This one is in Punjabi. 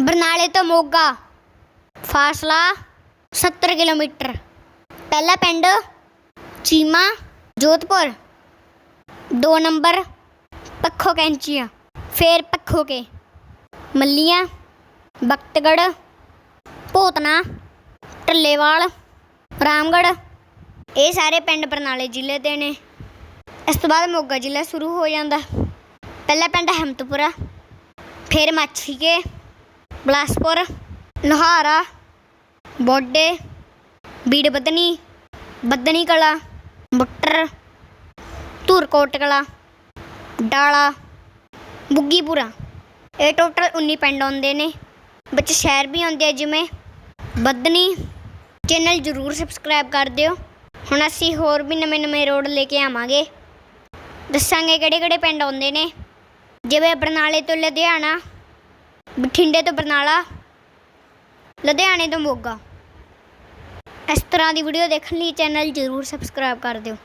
ਬਰਨਾਲੇ ਤੋਂ ਮੋਗਾ। ਫਾਸਲਾ 70 ਕਿਲੋਮੀਟਰ। ਪਹਿਲਾ ਪਿੰਡ ਚੀਮਾ, ਜੋਧਪੁਰ। ਦੋ ਨੰਬਰ ਪੱਖੋ ਕੈਂਚੀਆਂ, ਫੇਰ ਪੱਖੋ ਕੇ। ਮੱਲੀਆਂ ਬਖਤਗੜ ਭੋਤਨਾ ਟੱਲੇਵਾਲ ਰਾਮਗੜ ਇਹ ਸਾਰੇ ਪਿੰਡ ਬਰਨਾਲੇ ਜ਼ਿਲ੍ਹੇ ਦੇ ਨੇ। ਇਸ ਤੋਂ ਬਾਅਦ ਮੋਗਾ ਜ਼ਿਲ੍ਹਾ ਸ਼ੁਰੂ ਹੋ ਜਾਂਦਾ। ਪਹਿਲਾ ਪਿੰਡ ਹਮਤਪੁਰਾ, ਫਿਰ ਮਾਛੀਕੇ। ਬਲਾਸਪੁਰ ਲੋਹਾਰਾ ਬੋਡੇ ਬੀੜ ਬਦਨੀ ਬਦਨੀ ਕਲਾ ਬੁੱਟਰ ਧੂਰਕੋਟ ਕਲਾ ਡਾਲਾ, ਬੁੱਗੀਪੁਰਾ। ਇਹ ਟੋਟਲ 19 ਪਿੰਡ ਆਉਂਦੇ ਨੇ, ਵਿੱਚ ਸ਼ਹਿਰ ਵੀ ਆਉਂਦੇ ਆ ਜਿਵੇਂ ਬਦਨੀ ਚੈਨਲ ਜਰੂਰ ਸਬਸਕ੍ਰਾਈਬ ਕਰ ਦਿਓ। ਹੁਣ ਅਸੀਂ ਹੋਰ ਵੀ ਨਵੇਂ ਨਵੇਂ ਰੋਡ ਲੈ ਕੇ ਆਵਾਂਗੇ। ਦੱਸਾਂਗੇ ਕਿਹੜੇ ਕਿਹੜੇ ਪਿੰਡ ਆਉਂਦੇ ਨੇ। ਜਿਵੇਂ ਬਰਨਾਲੇ ਤੋਂ ਲੁਧਿਆਣਾ ਬਠਿੰਡੇ ਤੋਂ ਬਰਨਾਲਾ, ਲੁਧਿਆਣੇ ਤੋਂ ਮੋਗਾ। ਇਸ ਤਰ੍ਹਾਂ ਦੀ ਵੀਡੀਓ ਦੇਖਣ ਲਈ ਚੈਨਲ ਜਰੂਰ ਸਬਸਕ੍ਰਾਈਬ ਕਰ ਦਿਓ।